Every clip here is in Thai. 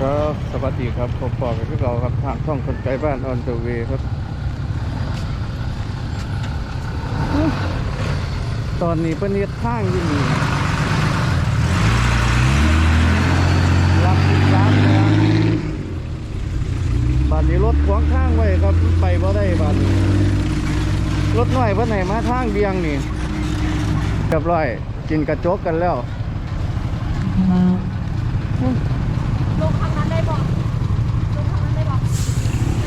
ครับสวัสดีครับผมปอกับพี่เราครับทางช่องคนไกลบ้านออนเดเวย์ครับ ตอนนี้เป็นเนียข้างยี่นี่รับร้านแล้วบ้านนี้รถขวางข้างไว้ครับไปบ่ได้บ้านรถหน่อยเพื่อนไหนมาทางเบียงนี่เรียบร้อย กินกระจกกันแล้ว ลงทางนั้นได้บอกลงทางนั้นได้บอก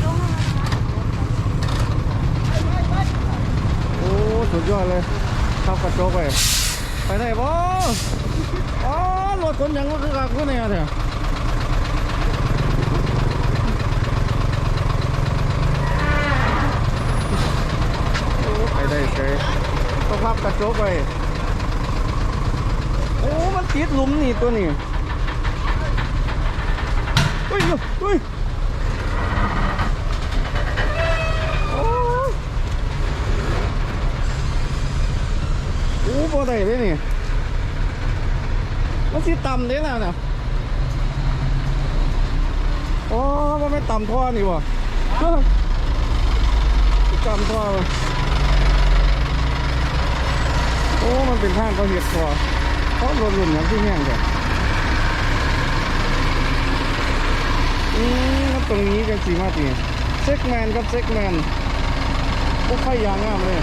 ลงทางนั้น โอ้ สุดยอดเลยเข้ากระจกไป ไปไหนบ่อ๋อรถคนยังก็คือกักคนเนี่ยเถอะโอ้ไปได้เฉยต้องพับกระจกไปโอ้ มันติดหลุมนี่ตัวนี้เฮ้ยเฮ้ยโอ้ โอ้พอได้เลยนี่ มันสิต่ำเนะน่ะโอ้มันไม่ต่ำท่อนี่วะเฮ้ยต่ำท่อวะโอ้ มันเป็นทางเขาเห็ดท่อเพราะรถรุ่นนั้นที่แห้งจ้ะอืมแล้วตรงนี้กันสีมาตีเซ็กแมนครับเซ็กแมนโอ้ไฟยยางงามเลย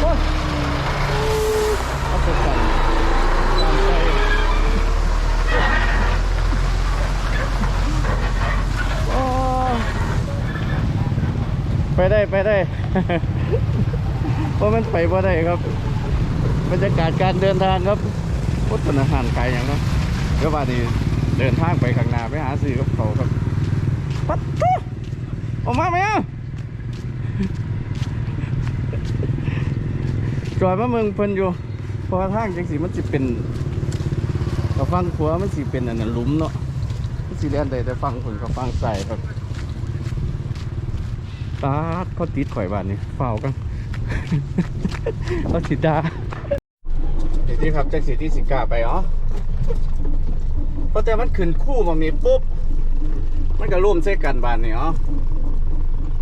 โอ้ยเอาสดใสตามใจโอ้ ไปได้ไปได้ เพราะมันไปบ่ได้ครับบรรยากาศการเดินทางครับพุทธนาหารไกลอย่างเนาะเดี๋ยววันนี้เดินทางไปข้างหน้าไปหาซื้อกับเขาครับปัดตุ๊ออกมาไหมอะจอยมาเมืองเพิ่นอยู่พราะว่าทางจังสีมันสิเป็นกับฟังขวมันสิเป็นอันนั้นหลุมเนาะมันสิเลียนได้แต่ฟังผลกับฟังใส่ครับ ตาดเขาติดข่อยบ้านนี่เฝ้ากันเอาสิดาเดี๋ยวที่ครับจังสีที่สิกาไปอ๋อเพราะแต่มันขึ้นคู่บางนี้ปุ๊บ มันก็ร่วมเส้กันบ้านนี่อ๋อ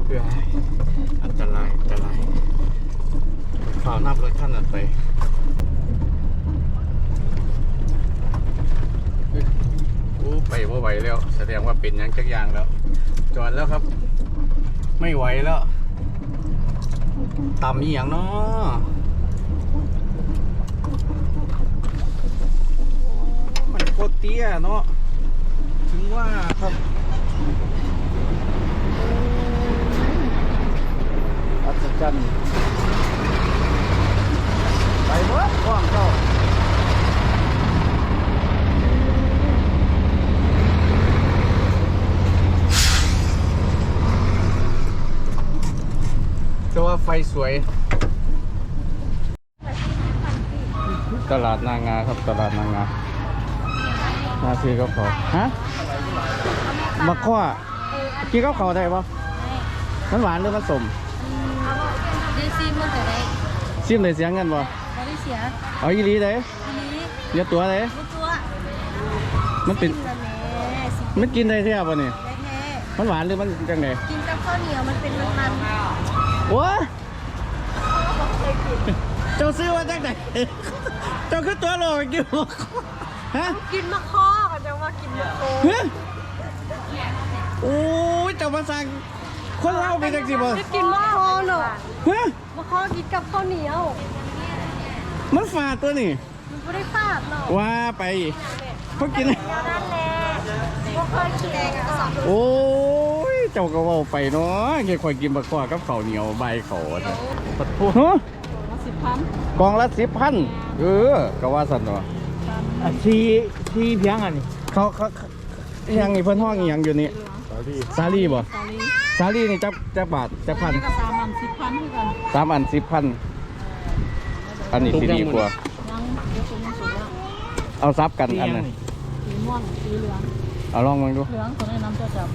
เพื่ออันตรายอันตรายข่าวนับรถขั้นนั้นไปอู้ไปว่าไหวแล้ว แสดงว่าเป็นยังจักอย่างแล้ว จอดแล้วครับ ไม่ไหวแล้วต่ำอีหยังเนาะมันโคตรเตี้ยเนาะถึงว่าครับอัศจรรย์ ไปเมื่อกล้องเจ้าจะ ว่าไฟสวยตลาดนางาครับตลาดนางานาซื้อกับเขาวฮะมะข้อกินกับเขาวได้ปะมันหวานหรือมันสมเดซีมันจะได้ซิมเลยเสียงกันปะบริเสียเอาอีหลีเลยทีนี้เยอะตัวเลยรู้ตัวมันเป็นกินละแม่สิมันกินได้แท้ปะนี่ได้แท้มันหวานหรือมันจังไงกินกับข้าวเหนียวมันเป็นมันมันโอ้ย เจ้าซื้อมาจากไหนเจ้าคือตัวโลกอยู่ฮะกินมะข้อกันจะว่ากินมะโคฮะโอ้ยเจ้ามาสั่งคนเล่าไปจากสิบ่จะกินมะข้อเนอะฮะมะข้อกินกับข้าวเหนียว มันฝาดตัวนี่มันไม่ได้ฟาดเนาะว่าไปเขากินนั่นแหละบ่เคยกินอะสองโอ้ยเจ้าก็เว่าไปเนาะแค่คอยกินบักกว่ากับข้าวเหนียวใบเขาอะจ้ะปัดพูฮะสิบ พันกล่องละสิบพันเออก็ว่าสันเนาะอะชีชีเพียงอันนี้เขาเขาเขาอิหยังนี่เพิ่นห้องอีหยังอยู่นี่ซาลี่บ่สาลีซาลี่นี่จักจักบาทจักพันก็สามพันสิบพันเหมือนกันสามอันสิบพันอันนี้สิดีกว่า ยังเดี๋ยวคุณยังสุดละเอาซับกันอันนั้นสีม่วงสีเหลืองเอาลองมองดูเหลืองตัวนี้น้ำเจ้าจับ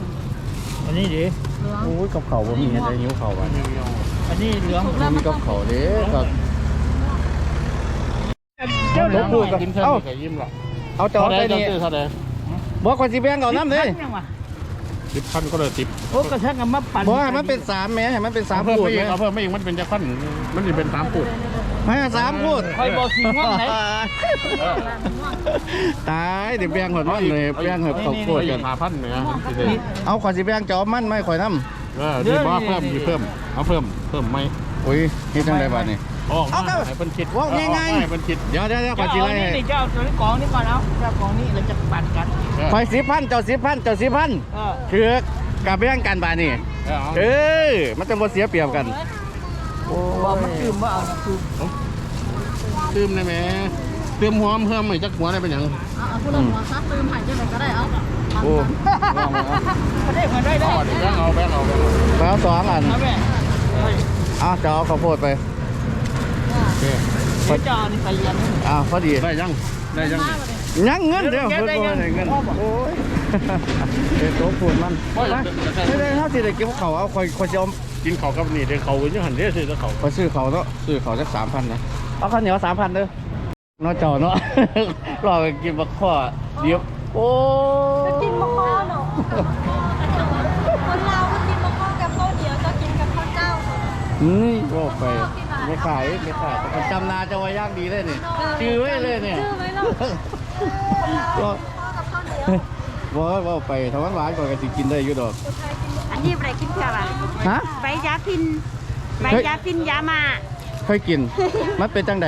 อันนี้ดิเหลือง โอ้ยกับเขาบ่มีอะไรนิ้วเขาอะอันนี้เหลืองบ่มีกับเขาเด้ครับ เจ้าลบพูดกันเอ้ายิ้มหรอเอาจอดได้นี่เท่าไหร่บอกคนสิแบ่งเอาน้ำเด้พัยังวะสิบพันก็เลยสิบโอ้กระชังกันมาปั่นบอกให้มันเป็นสามแหม่ให้มันเป็นสามเพิ่มพูดไม่ไหอีมกเอาเพิ่มไม่อีกมันเป็นจะพันมันจะเป็นสามปูดให้สามพูดคอยบอกสีม่วงไหนตายเดี๋ยวแบ่งหมดมันเลยแบ่งให้เขาโคตรไม่กันหาพันเนี่ยเอาขอสิแบ่งจอมมันไม่ข่อยน้เออดีบ่เพิ่มดีเพิ่มเอาเพิ่มเพิ่มไหมำอุ้ยเฮ็ดจังไดบัดนี้ ออกเอามาเอาให้เป็นคิดว่าง่ายๆ ให้เป็นคิดเดี๋ยวเดี๋ยวเดี๋ยวขจะอสิเอาไล่นี่ให้นี่จะเอาตัวนี้กองนี่ก่อนเอาเจ้ากองนี้เราจะปั่นกันเออข่อยสิบพันเจ้าสิบพันเจ้าสิบพันเออถือกกับแบ่งกันบาดนี้เออเอาเออมันจะบ่เสียเปรียบกันโอ้บอกมันคืมว่าเอานะคือตืมได้ไหมตืมหัวเพิ่มไม่จักหัวได้เป็นอย่างเอาเอาผู้ละหัวซักตืมหายใจไหนก็ได้เอาโอ้ไม่ได้เหมือนได้ได้อ๋อเดี๋ยวแบงค์เอาแบงค์เอาแบงค์เอาไปเอาสองอันนะแม่เฮ้ยเอาจะเอาข้าวโพดไป โอเคเดี๋ยวจะเอานี่ไปเรียนอ้าวพอดีได้ยังได้ยังยังเงินเดียวเงินเพิ่นบ่ได้เงินได้เงินพ่อบอกโอ้ยเป็นโต๊ะปูนมันโอ้ยไปไม่ได้เท่าที่ได้เก็บเขาเอาคอยคอยจะเอากินเขาวกับนี่เดี๋ยวเขายังหันเด้อซื้อแล้วเขาคอยซื้อเขาเนาะซื้อเขาสักสามพันนะเอาข้าวเหนียวสามพันเด้อเนาะเจ้าเนาะรอกันกินบักข้อเดี๋ยวโอ้กินมะข้อเนาะคนเราก็กินมะข้อกับข้าวเดียวก็กินกับข้าวเจ้านี่ก็ไป ไม่ขายไม่ขายแต่คนจำนาจะว่ายากดีเลยนี่ชื่อไว้เลยเนี่ยชื่อไหมล่ะก็ข้อกับข้าวเดียวบอกว่าไปทำหวานๆก่อนก็สิกินได้อยู่ดอก อันนี้อะไรกินเพื่ออะไรฮะใบยาพินใบเฮ้ยยาพินยามาค่อยกิน มันเป็นจังใด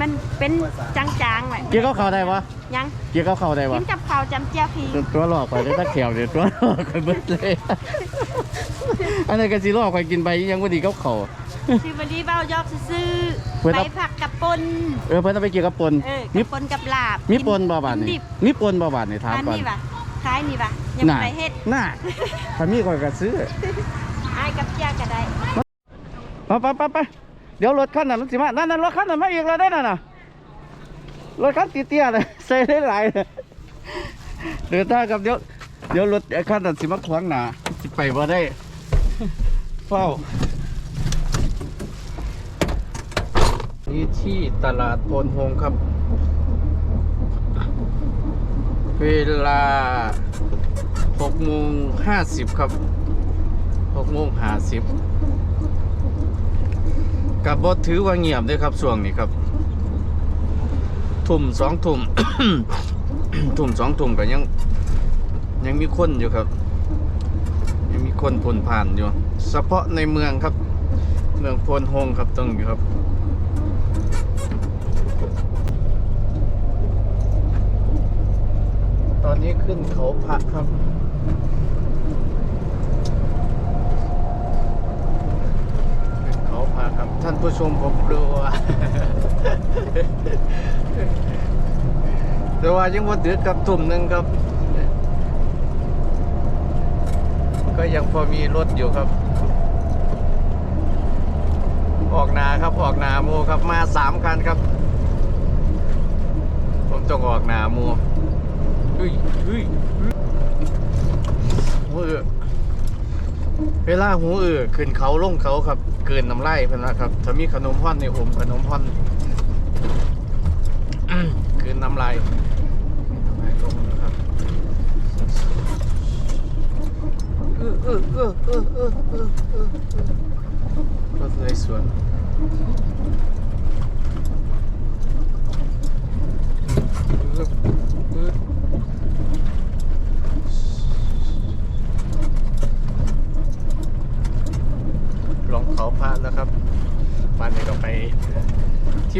มันเป็นจางๆแหละเกี่ยวกับเขาวได้ปะยังเกี่ยวกับเขาวได้กิปะนกับข้าวจำเจียวพีตัวตัวหลอกไปได้ตะแขวเดี๋ยวตัวหลอกไปเบิดเลย อันนี้นก็สิหลอกไปกินไปยังบ่ดีกับเขาวซื้อวันนี้เบ้ายอกซื้อเพื่อนใบเอาผักกับปนเออเพิ่นเอาไปเกี่ยวกับปนเออมีกับปนกับลาบมีปนบ่บาดกินี่ดิบมีปนบ่บาดนี่ถามอันก่อนนี้ปะคล้ายนี่ปะยังน่ะไปเฮ็ดน่ะถ้ามีข่อยก็ซื้ออายกับเจียก็ได้ไปไปไปไป เดี๋ยวรถคันนั้นรถสิมานั่นนั่นรถคันนั้นมาอีกแล้วได้นั่นน่ะรถคันตีเตี้ยเลยใส่ได้หลายเลยเดินทากับเดี๋ยวเดี๋ยวรถคันนั้นสิมาขวางหนาสิไปบ่ได้เฝ้านี่ที่ตลาดโพนโฮงครับ เวลา6โมง50 ครับ6โมง50 กับบถือว่าเงียบด้วยครับช่วงนี้ครับ ทุ่มสองทุ่ม ทุ่มสองทุ่มก็ยัง ยังมีคนอยู่ครับ ยังมีคนผลผ่านอยู่ เฉพาะในเมืองครับ เมืองโพนฮงครับตรงนี้ครับตอนนี้ขึ้นเขาพระครับาครับ ท่านผู้ชมผมกลัวแต่ว่ายังว่าดึกกับทุ่มหนึ่งครับ ก็ยังพอมีรถอยู่ครับ ออกนาครับออกนาโมครับมาสามคันครับ ผมต้องออกนาโมเฮ้ยเฮ้ยเฮ้ยโอ้ยเวลาหูเออขึ้นเขาลงเขาครับ เกินน้ำไล่เพิ่นว่าครับถ้ามีขนมพ่อนในอมขนมพ่อนเกินน้ำลายน้ำลายลงนะครับเออเออเออเออเออเออเออรถเลยสวนเออเออ ลงเขาพระแล้วครับวันนี้ก็ไป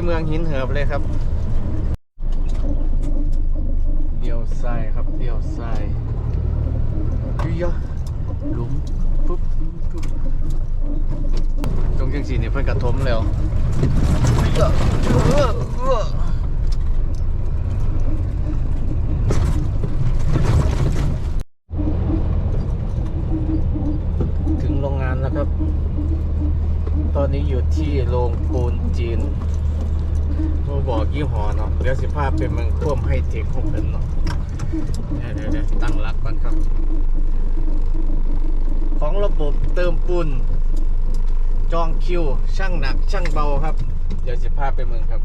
ที่เมืองหินเหิบเลยครับเดี่ยวซ้ายครับเดี่ยวซ้ายยุยะหลุมปุ๊บปุ๊บตรงจังสีนี่เพิ่นกระทมแล้วเอื้อเอื้อเอื้อถึงโรงงานแล้วครับ ตอนนี้อยู่ที่โรงปูนจีนมาบอกยี่ห้อเนาะเดี๋ยวสิ ภาพเป็นเมืองท่วมให้เทคของเพิ่นเนาะเดี๋ยวเดี๋ยวตั้งรักก่อนครับ ของระบบเติมปูนจองคิว ช่างหนัก ช่างเบาครับ เดี๋ยวสิภาพไปเมืองครับ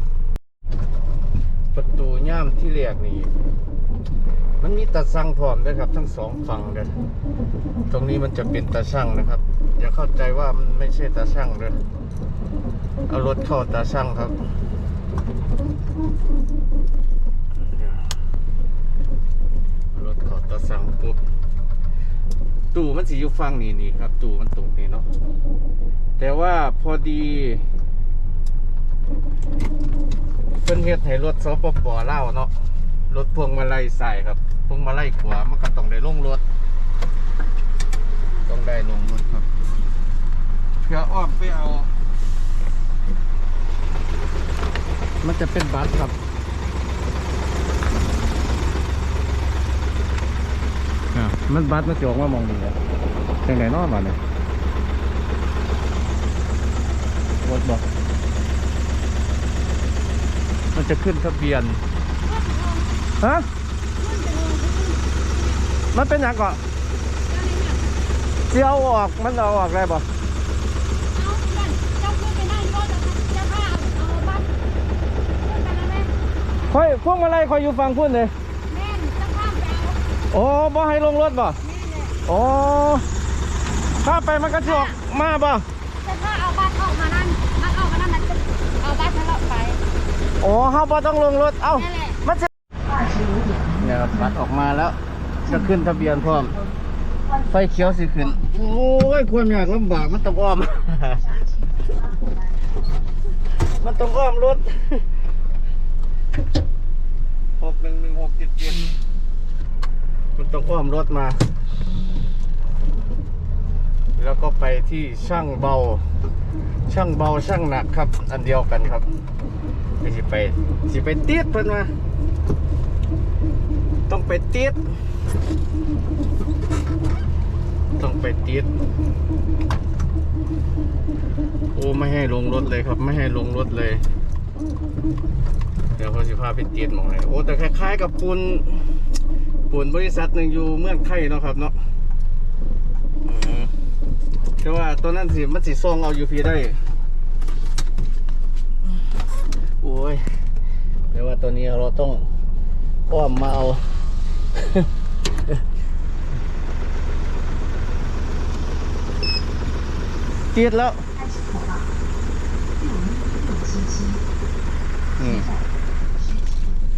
ประตูย่ามที่เรียกนี่มันมันมีตาช่างพร้อมด้วยครับ ทั้งสองฝั่งเลยตรงนี้มันจะเป็นตาช่างนะครับอย่าเข้าใจว่ามันไม่ใช่ตาช่างเลยเอารถเข้าตาช่างครับเดี๋ยวเอารถเข้าตาช่างปุ๊บ ตู้มันสิอยู่ฝั่งนี้นี่ครับ ตู้มันตรงนี้เนาะแต่ว่าพอดีเพิ่นเฮ็ดให้รถสปปลาเนาะรถพวงมาลัยใส่ครับพวงมาลัยขวามันก็ต้องได้ลงรถต้องได้ลงรถครับเพื่ออ้อมไปเอา มันจะเป็นบัสครับ อะ มันบัสมันจะออกมามองดีแล้วจังไหนนอนบ้านเนี่ยรถบอกมันจะขึ้นทะเบียนฮะมันเป็นอย่างก่อนเสียวออกมันเอาออกได้ป่ะเอาเงินเจ้าขึ้นไปนั่งรถเจ้าผ้าเอาบัตรขึ้นไปแล้วแม่ค่อยพวกมาไล่คอยอยู่ฟังพุ่นเลย แม่เจ้าผ้าไปเอา โอ้บ่ให้ลงรถป่ะแม่เลยโอ้ถ้าไปมันก็จะออกมาป่ะเจ้าผ้าเอาบัตรออกมานั่นบัตรออกมานั่นมันจะเอาบัตรให้เราไปโอ้เฮาบ่ต้องลงรถเอ้านั่นแหละมันจะเนี่ยครับบัตรออกมาแล้วจะขึ้นทะเบียนพร้อม ไฟเขียวสิขึ้น โอ้ยความยากลำบากมันต้องอ้อม มันต้องอ้อมรถหกหนึ่งหนึ่งหกเจ็ดเจ็ดมัน ต้องอ้อมรถมา แล้วก็ไปที่ช่างเบา ช่างเบาช่างหนักครับ อันเดียวกันครับไปสิไปสิไปเตียดเพิ่นมาต้องไปเตียดต้องไปเตียดโอ้ไม่ให้ลงรถเลยครับ ไม่ให้ลงรถเลย เดี๋ยวเขาสิพาไปเตียดหมองหนโอ้แต่คล้ายๆกับปูน ปูนบริษัทหนึ่งอยู่เมืองไทยเนาะครับเนาะอืมแต่ว่าตัวนั้นสิมันสิซองเอาอยู่พีได้ โอ้ยแต่ว่าตัวนี้เราต้องอ้อมมาเอาเตียดแล้วอืม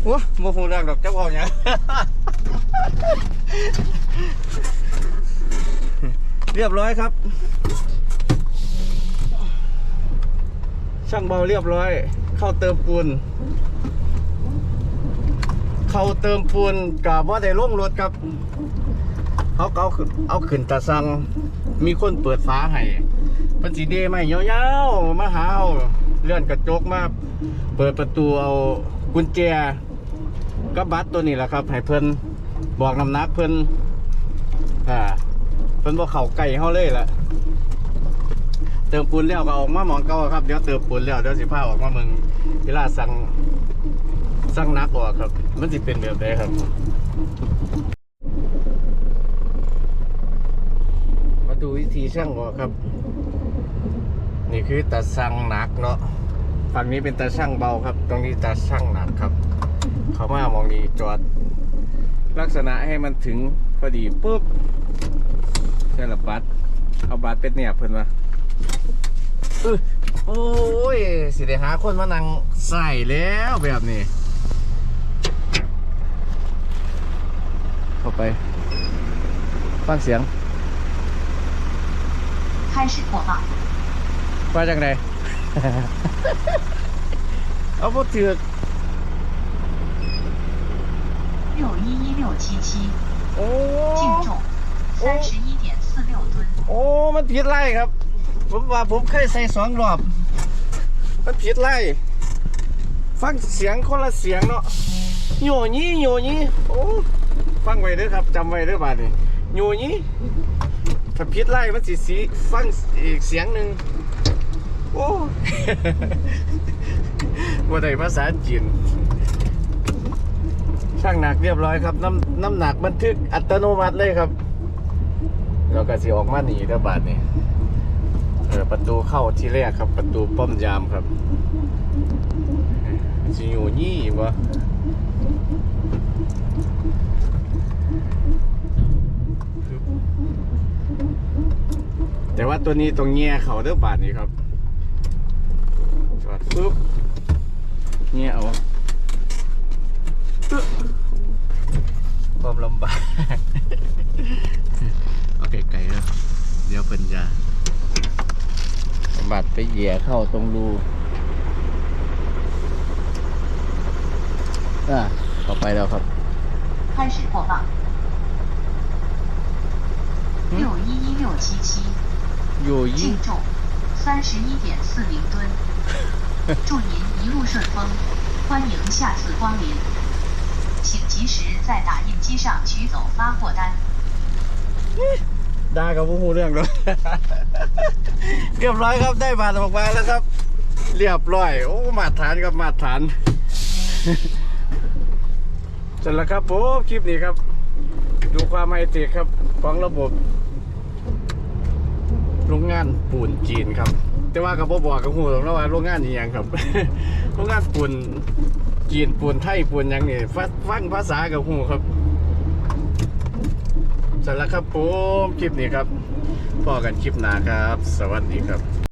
โอ้โมโหดักดอกเจ้าเอาเนี่ยเรียบร้อยครับ ช่างเบาเรียบร้อย เข้าเติมปูน เข้าเติมปูนกับว่าได้ลงรถครับเขาก็เอาขึ้นเอาขึ้นตาสังมีคนเปิดฟ้าให้เพันสีเดไม่ยาวๆมาหาเอาเลื่อนกระจกมา เปิดประตูเอากุญแจ กับบัตรตัวนี้แหละครับให้เพิ่นบอกน้ำหนักเพิ่นอ่าเพิ่นบอกเข่าไก่เฮาเลยล่ะเติมปูนแล้วก็ออกมาหมองเก่าครับเดี๋ยวเติมปูนแล้วเดี๋ยวสิพาออกมาเมืองเวลาสั่งสั่งนักออกครับ มันสิเป็นแบบใดครับมาดูวิธีช่างออกครับ นี่คือตาช่างหนักเนาะฝั่งนี้เป็นตาช่างเบาครับ ตรงนี้ตาช่างหนักครับ เขามามองนี้จอด ลักษณะให้มันถึงพอดีปุ๊บใช่ละบัตรเอาบัตรเป็นเนี่ยเพิ่นมาอื้อโอ้ย สิได้หาคนมานั่งใส่แล้วแบบนี้ เข้าไป ฟังเสียง 开始播放。 ว่าจังได เอาบ่ถือก 六一一六七七， โอ้ 净重三十一点四六吨。 โอ้ มันผิดไล่ครับ ผมว่าผมเคยใส่สองรอบ มันผิดไล่ ฟังเสียงคนละเสียงเนาะโยนี้โยนี้โอ้ ฟังไว้เด้อครับจำไว้เด้อบาดนี้โยนี้ถ้าผิดไล่มันสิสีฟังอีกเสียงหนึ่งโอ้ ว่าได้ภาษาจีน ช่างหนักเรียบร้อยครับ น้ำน้ำหนักบันทึกอัตโนมัติเลยครับเราก็สีออกมาหนีระบาทนี่เออประตูเข้าที่แรกครับ ประตูป้อมยามครับสิอยู่นี่วะแต่ว่าตัวนี้ตรงเงี้ยเขาเด้อบาทนี้ครับจอดปุ๊บเงี้ยเอา ความลำบาก โอเคไกลแล้วเดี๋ยวเพิ่นจะบัดไปเหยียเข้าตรงรูอ่ะเข้าไปแล้วครับ 开始播放。六一一六七七， อยู่ยี่ 净重三十一点四零吨，祝您一路顺风，欢迎下次光临， 请及时在打印机上取走发货单。 ได้กับผู้หูเรื่องแล้ว เรียบร้อยครับได้บาทออกมาแล้วครับ เรียบร้อย โอ้มาตรฐานครับมาตรฐาน เสร็จแล้วครับผมคลิปนี้ครับ ดูความไฮเทคครับของระบบ โรงงานปูนจีนครับ แต่ว่ากับบ่บอกกับหูหรอกนะว่าโรงงานนี้ยังครับ โรงงานปูน จีนปูนไทยปูนยังนี่ฟังภาษากับหูครับเสร็จแล้วครับผมคลิปนี้ครับพอกันคลิปหนาครับ สวัสดีครับ